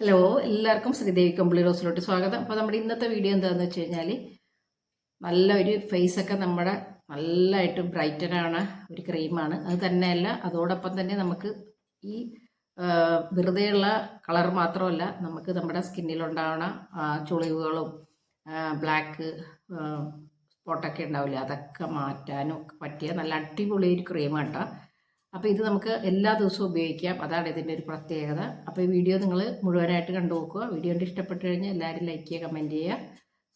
Hello എല്ലാവർക്കും ശ്രീദേവി കമ്പിളി റോസിലോട്ട് സ്വാഗതം. അപ്പോൾ നമ്മുടെ ഇന്നത്തെ വീഡിയോ എന്താണെന്ന് വെച്ച് കഴിഞ്ഞാൽ നല്ല ഒരു ഫേസൊക്കെ നമ്മുടെ നല്ലതായിട്ട് ബ്രൈറ്റനാണ് ഒരു ക്രീമാണ് അത് തന്നെയല്ല അതോടൊപ്പം തന്നെ നമുക്ക് ഈ വെറുതെയുള്ള കളർ മാത്രമല്ല നമുക്ക് നമ്മുടെ സ്കിന്നിലുണ്ടാവണ ആ, ചുളിവുകളും ബ്ലാക്ക് സ്പോട്ടൊക്കെ ഉണ്ടാവില്ല അതൊക്കെ മാറ്റാനും പറ്റിയ നല്ല അടിപൊളി ഒരു ക്രീമാണ് കേട്ടോ അപ്പോൾ ഇത് നമുക്ക് എല്ലാ ദിവസവും ഉപയോഗിക്കാം. അതാണ് ഇതിന്റെ ഒരു പ്രത്യേകത. അപ്പോൾ ഈ വീഡിയോ നിങ്ങൾ മുഴുവനായിട്ട് കണ്ടു നോക്കുക. വീഡിയോ കണ്ട് ഇഷ്ടപ്പെട്ട് കഴിഞ്ഞാൽ എല്ലാവരും ലൈക്ക് ചെയ്യുക കമന്റ് ചെയ്യുക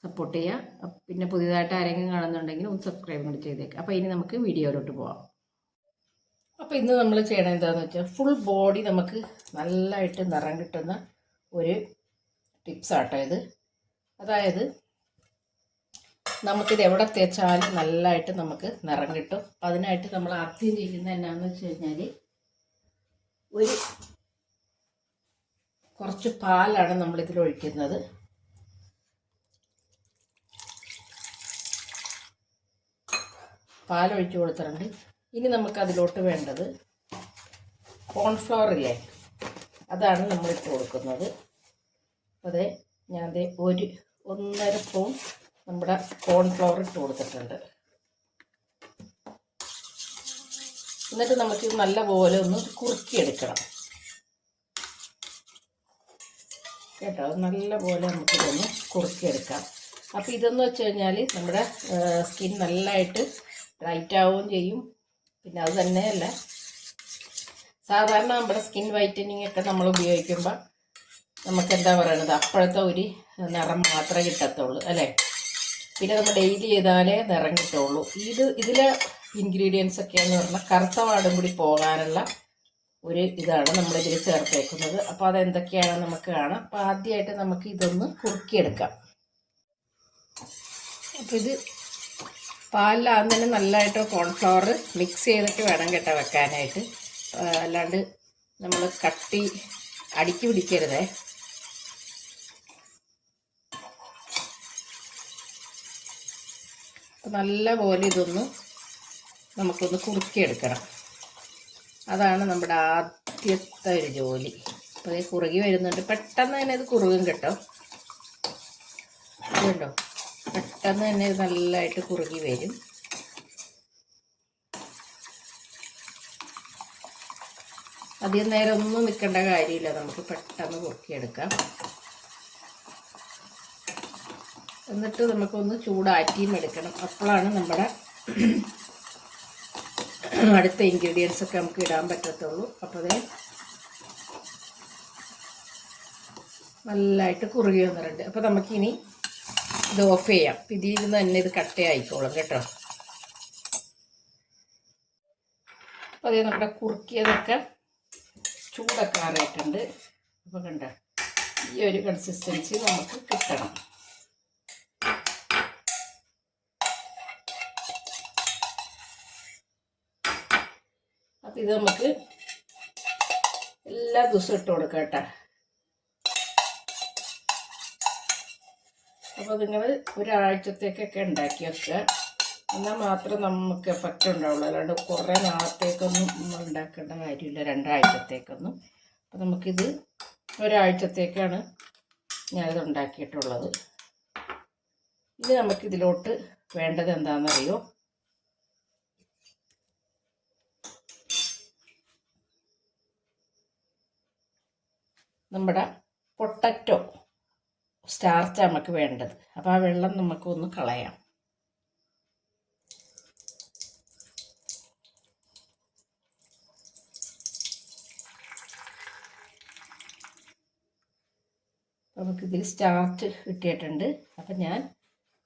സപ്പോർട്ട് ചെയ്യുക. പിന്നെ പുതിയതായിട്ട് ആരെങ്കിലും കാണുന്നുണ്ടെങ്കിൽ ഒന്ന് സബ്സ്ക്രൈബ് കൂടി ചെയ്തേക്കുക അപ്പോൾ ഇനി നമുക്ക് വീഡിയോയിലോട്ട് പോവാം. അപ്പോൾ ഇന്ന് നമ്മൾ ചെയ്യണത് എന്താണെന്ന് വെച്ചാൽ ഫുൾ ബോഡി നമുക്ക് നല്ലതായിട്ട് നിറം കിട്ടുന്ന ഒരു ടിപ്സ് ആട്ടോ ഇത്. അതായത് നമുക്കിത് എവിടെ തേച്ചാലും നല്ലതായിട്ട് നമുക്ക് നിറം കിട്ടും. അതിനായിട്ട് നമ്മൾ ആദ്യം ചെയ്യുന്നത് എന്നാന്ന് വെച്ച് കഴിഞ്ഞാൽ ഒരു കുറച്ച് പാലാണ് നമ്മളിതിൽ ഒഴിക്കുന്നത്. പാലൊഴിച്ച് കൊടുത്തിട്ടുണ്ട്. ഇനി നമുക്ക് അതിലോട്ട് വേണ്ടത് കോൺഫ്ലവർ ഇല്ലേ? അതാണ് നമ്മൾ ഇട്ട് കൊടുക്കുന്നത് അതെ ഞാൻ ഒരു ഒന്നര സ്പൂൺ നമ്മുടെ കോൺഫ്ലവർ ഇട്ട് കൊടുത്തിട്ടുണ്ട്. എന്നിട്ട് നമുക്ക് നല്ല പോലെ ഒന്ന് കുറുക്കിയെടുക്കണം. കേട്ടോ? നല്ല നല്ലപോലെ നമുക്കിതൊന്ന് കുറുക്കിയെടുക്കാം. അപ്പോൾ ഇതെന്ന് വെച്ച് കഴിഞ്ഞാൽ നമ്മുടെ സ്കിൻ നല്ലതായിട്ട് ബ്രൈറ്റ് ആവുകയും ചെയ്യും. പിന്നെ അത് തന്നെയല്ല സാധാരണ നമ്മുടെ സ്കിൻ വൈറ്റനിങ് ഒക്കെ നമ്മൾ ഉപയോഗിക്കുമ്പോൾ നമുക്ക് എന്താ പറയണത്? അപ്പോഴത്തെ ഒരു നിറം മാത്രമേ കിട്ടത്തുള്ളൂ അല്ലേ? പിന്നെ നമ്മൾ ഡെയിലി ചെയ്താലേ നിറങ്ങിട്ടുള്ളൂ ഇത് ഇതിലെ ഇൻഗ്രീഡിയൻസ് ഒക്കെയെന്ന് പറഞ്ഞാൽ കറുത്ത വാടും കൂടി പോകാനുള്ള ഒരു ഇതാണ് നമ്മളിതിൽ ചേർത്തേക്കുന്നത്. അപ്പോൾ അതെന്തൊക്കെയാണ് നമുക്ക് കാണാം. അപ്പോൾ ആദ്യമായിട്ട് നമുക്ക് ഇതൊന്ന് കുറുക്കിയെടുക്കാം. അപ്പോൾ ഇത് പാലിലാകുന്ന തന്നെ നല്ലതായിട്ട് കോൺഫ്ലവർ മിക്സ് ചെയ്തിട്ട് വേണം കേട്ടോ വെക്കാനായിട്ട്. അല്ലാണ്ട് നമ്മൾ കട്ടി അടുക്കി പിടിക്കരുതേ. അപ്പം നല്ലപോലെ ഇതൊന്ന് നമുക്കൊന്ന് കുറുക്കിയെടുക്കണം. അതാണ് നമ്മുടെ ആദ്യത്തെ ഒരു ജോലി. അപ്പോൾ ഇത് കുറുകി വരുന്നുണ്ട്. പെട്ടെന്ന് തന്നെ ഇത് കുറുകും കേട്ടോ. ഇതുണ്ടോ പെട്ടെന്ന് തന്നെ ഇത് നല്ലതായിട്ട് കുറുകി വരും. അധികം നേരം ഒന്നും നിൽക്കേണ്ട കാര്യമില്ല. നമുക്ക് പെട്ടെന്ന് കുറുക്കിയെടുക്കാം. എന്നിട്ട് നമുക്കൊന്ന് ചൂടാറ്റിയും എടുക്കണം. അപ്പോഴാണ് നമ്മുടെ അടുത്ത ഇൻഗ്രീഡിയൻസ് ഒക്കെ നമുക്ക് ഇടാൻ പറ്റത്തുള്ളൂ. അപ്പോൾ അതേ നല്ലതായിട്ട് കുറുകി വന്നിട്ടുണ്ട്. അപ്പോൾ നമുക്കിനി ഇത് ഓഫ് ചെയ്യാം. ഇതിൽ തന്നെ ഇത് കട്ടയായിക്കോളും കേട്ടോ. അപ്പോൾ അതേ നമ്മുടെ കുറുക്കിയതൊക്കെ ചൂടൊക്കെ ആറിയിട്ടുണ്ട് അപ്പോൾ കണ്ട? ഈ ഒരു കൺസിസ്റ്റൻസി നമുക്ക് കിട്ടണം. ഇത് നമുക്ക് എല്ലാ ദിവസവും ഇട്ട് കൊടുക്കാം കേട്ടോ. അപ്പോൾ നിങ്ങൾ ഒരാഴ്ചത്തേക്കൊക്കെ ഉണ്ടാക്കി വെക്കുക. എന്നാൽ മാത്രം നമുക്ക് എഫക്റ്റ് ഉണ്ടാവുള്ളൂ. അല്ലാണ്ട് കുറേ നാളത്തേക്കൊന്നും നമ്മൾ ഉണ്ടാക്കേണ്ട കാര്യമില്ല. രണ്ടാഴ്ചത്തേക്കൊന്നും. അപ്പോൾ നമുക്കിത് ഒരാഴ്ചത്തേക്കാണ് ഞാനിത് ഉണ്ടാക്കിയിട്ടുള്ളത്. ഇനി നമുക്കിതിലോട്ട് വേണ്ടത് എന്താണെന്നറിയോ? നമ്മുടെ പൊട്ടറ്റോ സ്റ്റാർച്ച് നമുക്ക് വേണ്ടത്. അപ്പോൾ ആ വെള്ളം നമുക്കൊന്ന് കളയാം. നമുക്കിതിൽ സ്റ്റാർച്ച് കിട്ടിയിട്ടുണ്ട്. അപ്പം ഞാൻ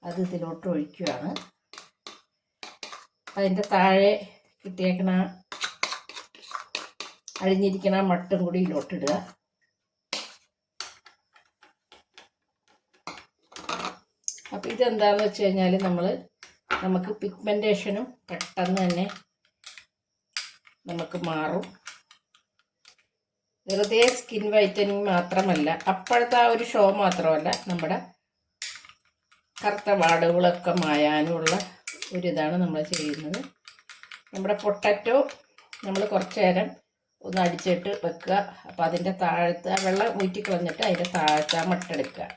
അത് ഇതിലോട്ട് ഒഴിക്കുകയാണ് അതിന്റെ താഴെ കിട്ടിയേക്കണ അഴിഞ്ഞിരിക്കണ മട്ടും കൂടി ഇതിലോട്ടിടുക. അപ്പോൾ ഇതെന്താണെന്ന് വെച്ച് കഴിഞ്ഞാൽ നമ്മൾ നമുക്ക് പിഗ്മെന്റേഷനും പെട്ടെന്ന് തന്നെ നമുക്ക് മാറും. വെറുതെ സ്കിൻ വൈറ്റനിങ് മാത്രമല്ല അപ്പോഴത്തെ ആ ഒരു ഷോ മാത്രമല്ല നമ്മുടെ കറുത്ത വാടുകളൊക്കെ മായാനുമുള്ള ഒരിതാണ് നമ്മൾ ചെയ്യുന്നത്. നമ്മുടെ പൊട്ടറ്റോ നമ്മൾ കുറച്ച് നേരം ഒന്ന് അടിച്ചിട്ട് വെക്കുക. അപ്പം അതിന്റെ താഴത്ത് ആ വെള്ളം ഊറ്റിക്കളഞ്ഞിട്ട് അതിന്റെ താഴത്തെ ആ മുട്ട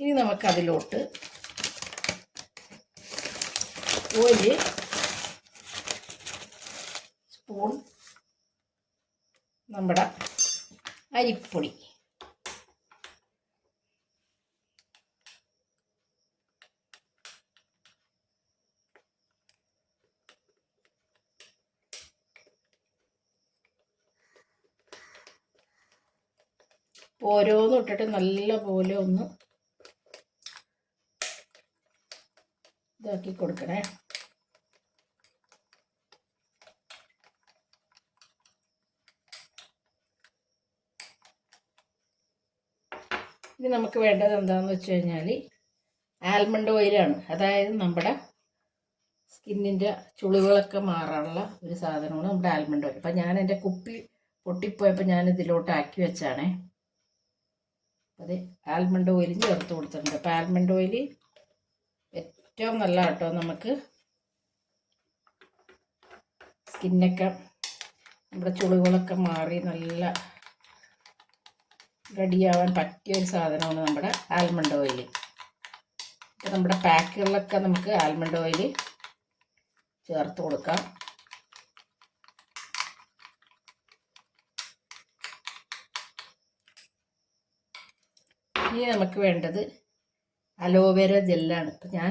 ഇനി നമുക്കതിലോട്ട് ഒരു സ്പൂൺ നമ്മുടെ അരിപ്പൊടി. ഓരോന്നും ഇട്ടിട്ട് നല്ല പോലെ ഒന്ന് ഇതാക്കി കൊടുക്കണേ. ഇനി നമുക്ക് വേണ്ടത് എന്താണെന്ന് വെച്ച് കഴിഞ്ഞാൽ ആൽമണ്ട് ഓയിലാണ്. അതായത് നമ്മുടെ സ്കിന്നിന്റെ ചുളിവുകളൊക്കെ മാറാനുള്ള ഒരു സാധനമാണ് നമ്മുടെ ആൽമണ്ട് ഓയിൽ. അപ്പം ഞാൻ എന്റെ കുപ്പി പൊട്ടിപ്പോയപ്പോൾ ഞാൻ ഇതിലോട്ട് ആക്കി വെച്ചാണേ. അത് ആൽമണ്ട് ഓയിലും ചേർത്ത് കൊടുത്തിട്ടുണ്ട്. അപ്പോൾ ആൽമണ്ട് ഓയിൽ ഏറ്റവും നല്ല കേട്ടോ നമുക്ക്. സ്കിന്നൊക്കെ നമ്മുടെ ചുളികളൊക്കെ മാറി നല്ല റെഡിയാവാൻ പറ്റിയ ഒരു സാധനമാണ് നമ്മുടെ ആൽമണ്ട് ഓയിൽ ഇപ്പം നമ്മുടെ പാക്കുകളിലൊക്കെ നമുക്ക് ആൽമണ്ട് ഓയിൽ ചേർത്ത് കൊടുക്കാം. ഇനി നമുക്ക് വേണ്ടത് അലോവേര ജെല്ലാണ്. ഇപ്പം ഞാൻ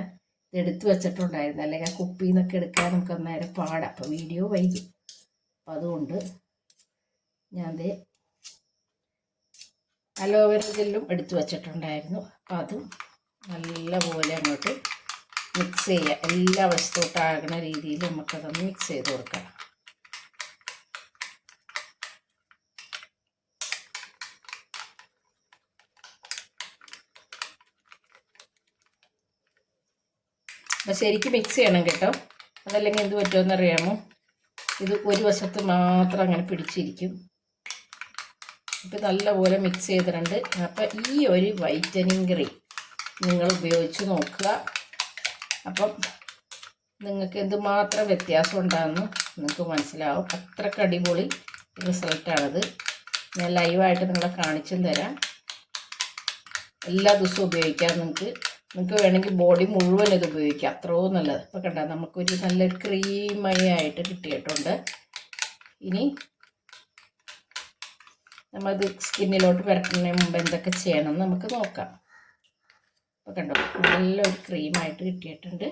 എടുത്തു വെച്ചിട്ടുണ്ടായിരുന്നു. അല്ലെങ്കിൽ ആ കുപ്പിയിൽ എടുക്കാൻ നമുക്ക് അന്നേരം പാടാം. അപ്പോൾ വീഡിയോ വൈകി. അപ്പം അതുകൊണ്ട് ഞാൻ ദേ അലോവേര ജെല്ലും എടുത്തു വെച്ചിട്ടുണ്ടായിരുന്നു. അപ്പം അതും നല്ലപോലെ അങ്ങോട്ട് മിക്സ് ചെയ്യുക എല്ലാ വശത്തോട്ടാകുന്ന രീതിയിൽ നമുക്കതൊന്ന് മിക്സ് ചെയ്ത് കൊടുക്കാം അപ്പം ശരിക്കും മിക്സ് ചെയ്യണം കേട്ടോ. അതല്ലെങ്കിൽ എന്ത് പറ്റുമെന്ന് അറിയാമോ ഇത് ഒരു വശത്ത് മാത്രം അങ്ങനെ പിടിച്ചിരിക്കും. ഇപ്പം നല്ലപോലെ മിക്സ് ചെയ്തിട്ടുണ്ട്. അപ്പം ഈ ഒരു വൈറ്റനിങ് ക്രീം നിങ്ങൾ ഉപയോഗിച്ച് നോക്കുക. അപ്പം നിങ്ങൾക്ക് എന്തുമാത്രം വ്യത്യാസം ഉണ്ടാകുന്നു നിങ്ങൾക്ക് മനസ്സിലാവും. അത്രയ്ക്ക് അടിപൊളി റിസൾട്ടാണത് ഞാൻ ലൈവായിട്ട് നിങ്ങളെ കാണിച്ചും തരാം. എല്ലാ ദിവസവും ഉപയോഗിക്കാം നിങ്ങൾക്ക്. നിങ്ങൾക്ക് വേണമെങ്കിൽ ബോഡി മുഴുവൻ ഇത് ഉപയോഗിക്കാം. അത്രയും നല്ലത്. ഇപ്പം കണ്ട നമുക്കൊരു നല്ല ക്രീമായി ആയിട്ട് കിട്ടിയിട്ടുണ്ട്. ഇനി നമ്മളത് സ്കിന്നിലോട്ട് പുരട്ടുന്നതിന് മുമ്പ് എന്തൊക്കെ ചെയ്യണം നമുക്ക് നോക്കാം. അപ്പോൾ കണ്ടോ നല്ലൊരു ക്രീമായിട്ട് കിട്ടിയിട്ടുണ്ട്.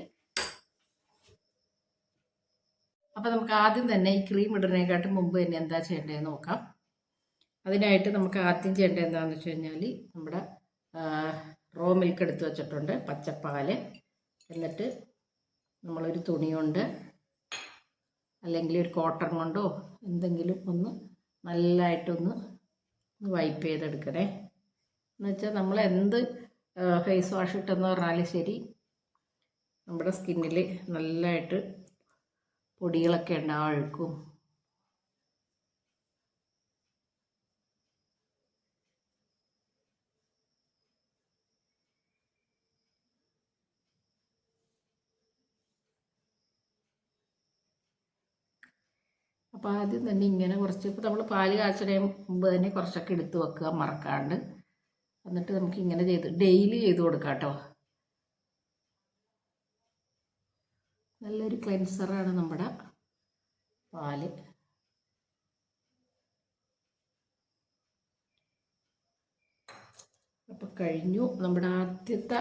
അപ്പോൾ നമുക്ക് ആദ്യം തന്നെ ഈ ക്രീം ഇടുന്നതിനെക്കാട്ടും മുമ്പ് തന്നെ എന്താ ചെയ്യേണ്ടതെന്ന് നോക്കാം. അതിനായിട്ട് നമുക്ക് ആദ്യം ചെയ്യേണ്ടത് എന്താണെന്ന് വെച്ച് കഴിഞ്ഞാൽ നമ്മുടെ റോ മിൽക്ക് എടുത്ത് വെച്ചിട്ടുണ്ട് പച്ചപ്പാൽ. എന്നിട്ട് നമ്മളൊരു തുണി കൊണ്ട് അല്ലെങ്കിൽ ഒരു കോട്ടൺ കൊണ്ടോ എന്തെങ്കിലും ഒന്ന് നല്ലതായിട്ടൊന്ന് വൈപ്പ് ചെയ്തെടുക്കണേ. എന്നുവെച്ചാൽ നമ്മൾ എന്ത് ഫേസ് വാഷ് ഇട്ടെന്ന് പറഞ്ഞാലും ശരി നമ്മുടെ സ്കിന്നിൽ നല്ലതായിട്ട് പൊടികളൊക്കെ ഉണ്ടാവും അപ്പോൾ ആദ്യം തന്നെ ഇങ്ങനെ കുറച്ച് ഇപ്പോൾ നമ്മൾ പാൽ കാച്ചണേ മുമ്പ് തന്നെ കുറച്ചൊക്കെ എടുത്ത് വെക്കുക മറക്കാണ്ട്. എന്നിട്ട് നമുക്ക് ഇങ്ങനെ ചെയ്ത് ഡെയിലി ചെയ്ത് കൊടുക്കാം കേട്ടോ. നല്ലൊരു ക്ലെൻസറാണ് നമ്മുടെ പാൽ. അപ്പോൾ കഴിഞ്ഞു. നമ്മുടെ ആദ്യത്തെ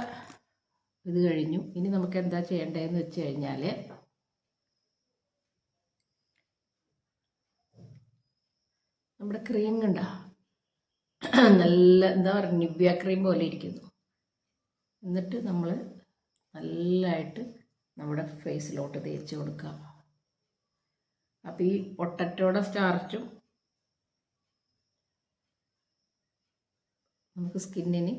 ഇത് കഴിഞ്ഞു. ഇനി നമുക്ക് എന്താ ചെയ്യേണ്ടതെന്ന് വെച്ച് കഴിഞ്ഞാൽ നമ്മുടെ ക്രീം കണ്ട? നല്ല എന്താ പറയുക നിവ്യ ക്രീം പോലെ ഇരിക്കുന്നു. എന്നിട്ട് നമ്മൾ നല്ലതായിട്ട് നമ്മുടെ ഫേസിലോട്ട് തേച്ച് കൊടുക്കുക. അപ്പോൾ ഈ പൊട്ടറ്റോടെ സ്റ്റാർച്ചും നമുക്ക് സ്കിന്നിന്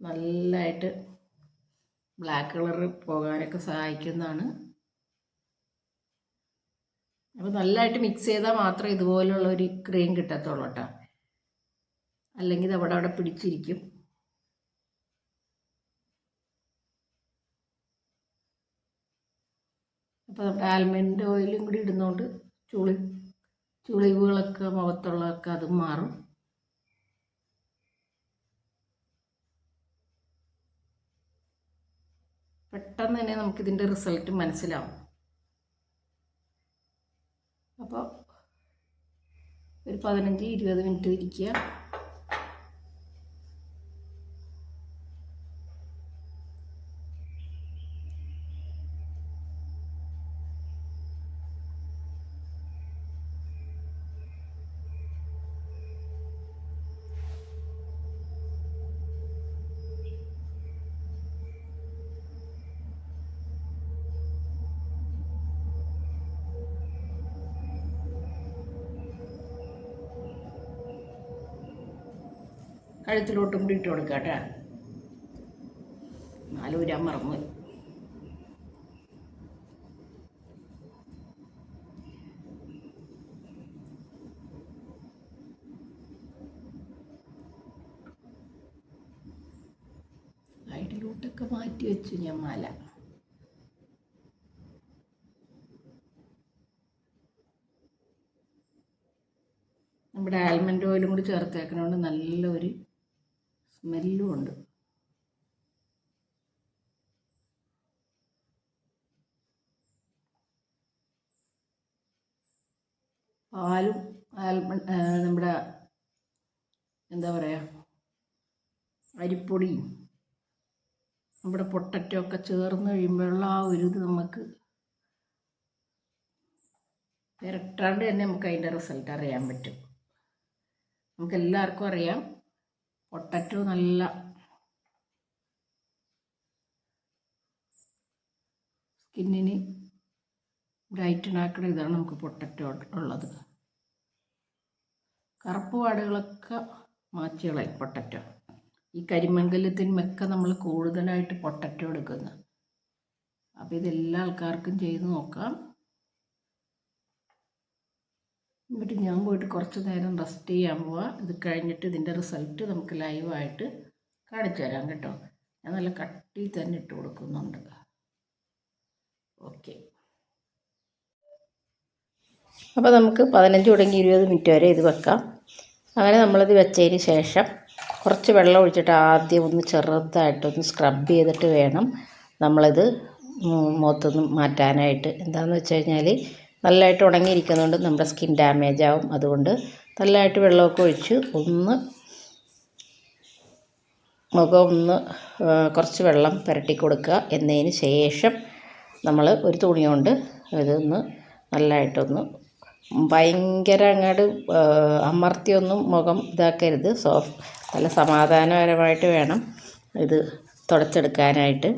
നല്ലതായിട്ട് ബ്ലാക്ക് കളർ പോകാനൊക്കെ സഹായിക്കുന്നതാണ് അപ്പോൾ നല്ലതായിട്ട് മിക്സ് ചെയ്താൽ മാത്രമേ ഇതുപോലുള്ള ഒരു ക്രീം കിട്ടത്തുള്ളൂ കേട്ടോ. അല്ലെങ്കിൽ ഇത് അവിടെ അവിടെ പിടിച്ചിരിക്കും. അപ്പോൾ നമ്മുടെ ആൽമണ്ട് ഓയിലും കൂടി ഇടുന്നതുകൊണ്ട് ചുളി ചുളിവുകളൊക്കെ മുഖത്തുള്ളതൊക്കെ അതും മാറും. പെട്ടെന്ന് തന്നെ നമുക്കിതിന്റെ റിസൾട്ട് മനസ്സിലാവും. അപ്പോൾ ഒരു പതിനഞ്ച് ഇരുപത് മിനിറ്റ് ഇരിക്കുക. കഴുത്തിലോട്ടും കൂടി ഇട്ട് കൊടുക്കുക കേട്ടോ. നാലൂരാൻ മറന്നു സൈഡിലോട്ടൊക്കെ മാറ്റി വെച്ചു ഞാൻ മാല. നമ്മുടെ ആൽമൻഡ് ഓയിലും കൂടി ചേർത്തേക്കണോണ്ട് നല്ലൊരു സ്മെല്ലും ഉണ്ട്. പാലും ആൽമണ്ട് നമ്മുടെ എന്താ പറയുക അരിപ്പൊടിയും നമ്മുടെ പൊട്ടറ്റോ ഒക്കെ ചേർന്ന് കഴിയുമ്പോഴുള്ള ആ ഒരു ഇത് നമുക്ക് ഇരട്ടാണ്ട് തന്നെ നമുക്ക് അതിന്റെ റിസൾട്ട് അറിയാൻ പറ്റും. നമുക്ക് എല്ലാവർക്കും അറിയാം. പൊട്ടറ്റോ നല്ല സ്കിന്നിന് ബ്രൈറ്റനാക്കുന്ന ഇതാണ് നമുക്ക് പൊട്ടറ്റോ ഉള്ളത്. കറുപ്പ് പാടുകളൊക്കെ മാറ്റിയുള്ള പൊട്ടറ്റോ. ഈ കരിമംഗലത്തിനുമൊക്കെ നമ്മൾ കൂടുതലായിട്ട് പൊട്ടറ്റോ എടുക്കുന്നത് അപ്പോൾ ഇതെല്ലാ ആൾക്കാർക്കും ചെയ്ത് നോക്കാം. എന്നിട്ട് ഞാൻ പോയിട്ട് കുറച്ച് നേരം റെസ്റ്റ് ചെയ്യാൻ പോവാം. ഇത് കഴിഞ്ഞിട്ട് ഇതിന്റെ റിസൾട്ട് നമുക്ക് ലൈവായിട്ട് കാണിച്ചു തരാം കേട്ടോ. ഞാൻ നല്ല കട്ടി തന്നെ ഇട്ട് കൊടുക്കുന്നുണ്ട്. ഓക്കെ അപ്പോൾ നമുക്ക് പതിനഞ്ച് തുടങ്ങി ഇരുപത് മിനിറ്റ് വരെ ഇത് വെക്കാം. അങ്ങനെ നമ്മളിത് വെച്ചതിന് ശേഷം കുറച്ച് വെള്ളം ഒഴിച്ചിട്ട് ആദ്യം ഒന്ന് ചെറുതായിട്ടൊന്ന് സ്ക്രബ് ചെയ്തിട്ട് വേണം നമ്മളിത് മുഖത്തൊന്ന് മാറ്റാനായിട്ട്. എന്താണെന്ന് വെച്ച് കഴിഞ്ഞാൽ നല്ലതായിട്ട് ഉണങ്ങിയിരിക്കുന്നതുകൊണ്ട് നമ്മുടെ സ്കിൻ ഡാമേജ് ആവും. അതുകൊണ്ട് നല്ലതായിട്ട് വെള്ളമൊക്കെ ഒഴിച്ച് ഒന്ന് മുഖം ഒന്ന് കുറച്ച് വെള്ളം പുരട്ടി കൊടുക്കുക. എന്നതിന് ശേഷം നമ്മൾ ഒരു തുണി കൊണ്ട് ഇതൊന്ന് നല്ലതായിട്ടൊന്ന് ഭയങ്കര അങ്ങോട്ട് അമർത്തിയൊന്നും മുഖം ഇതാക്കരുത്. സോഫ്റ്റ് നല്ല സമാധാനപരമായിട്ട് വേണം ഇത് തുടച്ചെടുക്കാനായിട്ട്.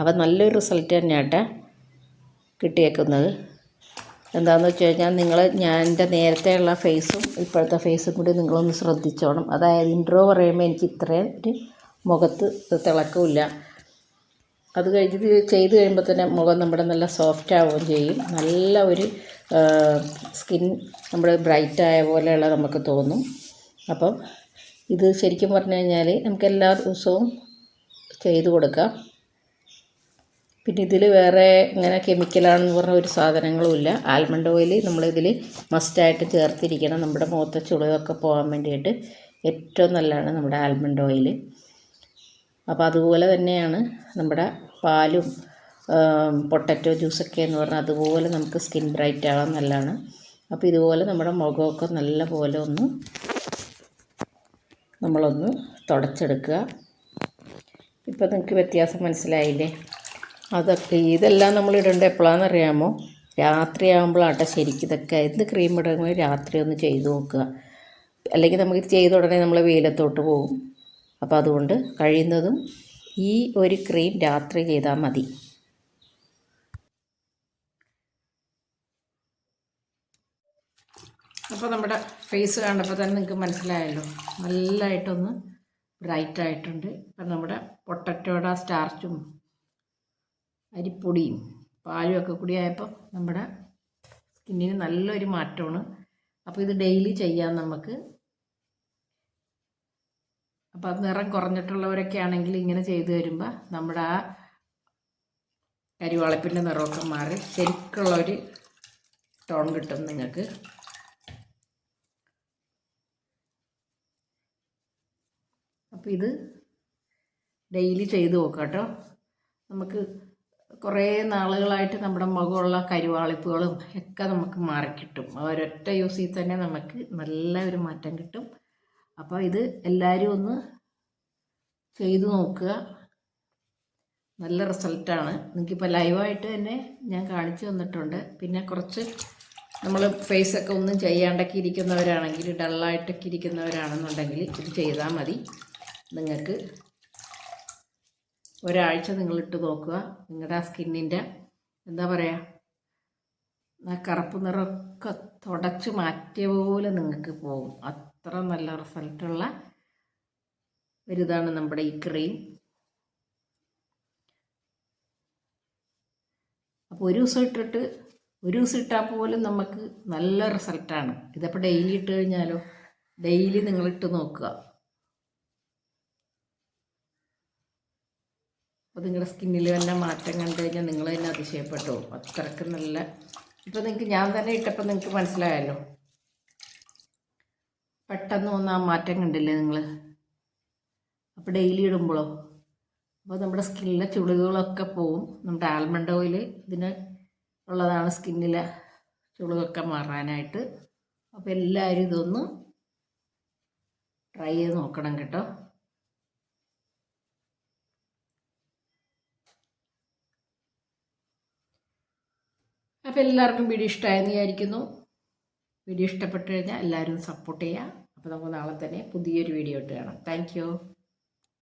അപ്പം നല്ലൊരു റിസൾട്ട് തന്നെയാട്ടെ കിട്ടിയേക്കുന്നത്. എന്താണെന്ന് വെച്ച് കഴിഞ്ഞാൽ നിങ്ങൾ ഞാൻ എന്റെ നേരത്തെയുള്ള ഫേസും ഇപ്പോഴത്തെ ഫേസും കൂടി നിങ്ങളൊന്ന് ശ്രദ്ധിച്ചോണം. അതായത് ഇൻട്രോ പറയുമ്പോൾ എനിക്ക് ഇത്രയും ഒരു മുഖത്ത് തിളക്കമില്ല അത് കഴിഞ്ഞിട്ട് ചെയ്ത് കഴിയുമ്പോൾ തന്നെ മുഖം നമ്മുടെ നല്ല സോഫ്റ്റ് ആവുകയും ചെയ്യും. നല്ല ഒരു സ്കിൻ നമ്മൾ ബ്രൈറ്റ് ആയ പോലെയുള്ള നമുക്ക് തോന്നും. അപ്പം ഇത് ശരിക്കും പറഞ്ഞു കഴിഞ്ഞാൽ നമുക്ക് എല്ലാ ദിവസവും ചെയ്ത് കൊടുക്കാം. പിന്നെ ഇതിൽ വേറെ ഇങ്ങനെ കെമിക്കലാണെന്ന് പറഞ്ഞ ഒരു സാധനങ്ങളുമില്ല ആൽമണ്ട് ഓയിൽ നമ്മളിതിൽ മസ്റ്റായിട്ട് ചേർത്തിരിക്കണം. നമ്മുടെ മുഖത്തെ ചുളിവൊക്കെ പോകാൻ വേണ്ടിയിട്ട് ഏറ്റവും നല്ലതാണ് നമ്മുടെ ആൽമണ്ട് ഓയിൽ അപ്പോൾ അതുപോലെ തന്നെയാണ് നമ്മുടെ പാലും പൊട്ടറ്റോ ജ്യൂസൊക്കെ എന്ന് പറഞ്ഞാൽ അതുപോലെ നമുക്ക് സ്കിൻ ബ്രൈറ്റ് ആവാൻ നല്ലതാണ്. അപ്പോൾ ഇതുപോലെ നമ്മുടെ മുഖമൊക്കെ നല്ല പോലെ ഒന്ന് നമ്മളൊന്ന് തുടച്ചെടുക്കുക. ഇപ്പോൾ നിങ്ങൾക്ക് വ്യത്യാസം മനസ്സിലായില്ലേ? അതൊക്കെ ഇതെല്ലാം നമ്മൾ ഇടേണ്ടത് എപ്പോഴാണെന്നറിയാമോ രാത്രിയാകുമ്പോഴാട്ടെ ശരിക്കും ഇതൊക്കെ. എന്ത് ക്രീം ഇടണമെങ്കിൽ രാത്രി ഒന്ന് ചെയ്ത് നോക്കുക. അല്ലെങ്കിൽ നമുക്ക് ഇത് ചെയ്ത ഉടനെ നമ്മൾ വെയിലത്തോട്ട് പോകും. അപ്പോൾ അതുകൊണ്ട് കഴിയുന്നതും ഈ ഒരു ക്രീം രാത്രി ചെയ്താൽ മതി. അപ്പോൾ നമ്മുടെ ഫേസ് കണ്ടപ്പോൾ തന്നെ നിങ്ങൾക്ക് മനസ്സിലായല്ലോ. നല്ലതായിട്ടൊന്ന് ബ്രൈറ്റ് ആയിട്ടുണ്ട്. അപ്പം നമ്മുടെ പൊട്ടറ്റോട സ്റ്റാർച്ചും അരിപ്പൊടിയും പാലും ഒക്കെ കൂടി ആയപ്പോൾ നമ്മുടെ സ്കിന്നിന് നല്ലൊരു മാറ്റമാണ്. അപ്പോൾ ഇത് ഡെയിലി ചെയ്യാം നമുക്ക്. അപ്പോൾ അത് നിറം കുറഞ്ഞിട്ടുള്ളവരൊക്കെ ആണെങ്കിൽ ഇങ്ങനെ ചെയ്തു വരുമ്പോൾ നമ്മുടെ ആ കരിവാളപ്പിന്റെ നിറമൊക്കെ മാറി ശരിക്കുള്ളൊരു ടോൺ കിട്ടും നിങ്ങൾക്ക്. അപ്പോൾ ഇത് ഡെയിലി ചെയ്ത് നോക്കാം കേട്ടോ. നമുക്ക് കുറേ നാളുകളായിട്ട് നമ്മുടെ മുഖമുള്ള കരുവാളിപ്പുകളും ഒക്കെ നമുക്ക് മാറിക്കിട്ടും ഒരൊറ്റ യൂസിൽ തന്നെ നമുക്ക് നല്ല ഒരു മാറ്റം കിട്ടും. അപ്പോൾ ഇത് എല്ലാവരും ഒന്ന് ചെയ്തു നോക്കുക. നല്ല റിസൾട്ടാണ് നിങ്ങൾക്കിപ്പോൾ ലൈവായിട്ട് തന്നെ ഞാൻ കാണിച്ചു തന്നിട്ടുണ്ട്. പിന്നെ കുറച്ച് നമ്മൾ ഫേസൊക്കെ ഒന്നും ചെയ്യാണ്ടൊക്കെ ഇരിക്കുന്നവരാണെങ്കിൽ ഡള്ളായിട്ടൊക്കെ ഇരിക്കുന്നവരാണെന്നുണ്ടെങ്കിൽ ഇത് ചെയ്താൽ മതി. നിങ്ങൾക്ക് ഒരാഴ്ച നിങ്ങൾ ഇട്ട് നോക്കുക. നിങ്ങളുടെ ആ സ്കിന്നിന്റെ എന്താ പറയുക ആ കറുപ്പ് നിറമൊക്കെ തുടച്ച് മാറ്റിയ പോലെ നിങ്ങൾക്ക് പോകും. അത്ര നല്ല റിസൾട്ടുള്ള ഒരിതാണ് നമ്മുടെ ഈ ക്രീം അപ്പോൾ ഒരു ദിവസം ഇട്ടിട്ട് ഒരു ദിവസം ഇട്ടാൽ പോലും നമുക്ക് നല്ല റിസൾട്ടാണ് ഇതിപ്പോൾ ഡെയിലി ഇട്ട് കഴിഞ്ഞാലോ? ഡെയിലി നിങ്ങൾ ഇട്ട് നോക്കുക. അപ്പോൾ നിങ്ങളുടെ സ്കിന്നിൽ തന്നെ മാറ്റം കണ്ടു കഴിഞ്ഞാൽ നിങ്ങൾ തന്നെ അതിശയപ്പെട്ടു. അത്രയ്ക്ക് നല്ല ഇപ്പോൾ നിങ്ങൾക്ക് ഞാൻ തന്നെ ഇട്ടപ്പോൾ നിങ്ങൾക്ക് മനസ്സിലായല്ലോ. പെട്ടെന്ന് ഒന്ന് ആ മാറ്റം കണ്ടില്ലേ നിങ്ങൾ അപ്പോൾ ഡെയിലി ഇടുമ്പോഴോ അപ്പോൾ നമ്മുടെ സ്കിന്നിലെ ചുളികളൊക്കെ പോവും. നമ്മുടെ ആൽമണ്ട് ഓയിൽ ഇതിന് ഉള്ളതാണ് സ്കിന്നിലെ ചുളിവൊക്കെ മാറാനായിട്ട്. അപ്പോൾ എല്ലാവരും ഇതൊന്ന് ട്രൈ ചെയ്ത് നോക്കണം കേട്ടോ. അപ്പോൾ എല്ലാവർക്കും വീഡിയോ ഇഷ്ടമായെന്ന് വിചാരിക്കുന്നു. വീഡിയോ ഇഷ്ടപ്പെട്ട് കഴിഞ്ഞാൽ എല്ലാവരും സപ്പോർട്ട് ചെയ്യുക. അപ്പോൾ നമുക്ക് നാളെ തന്നെ പുതിയൊരു വീഡിയോ ഇട്ട് കാണാം. താങ്ക്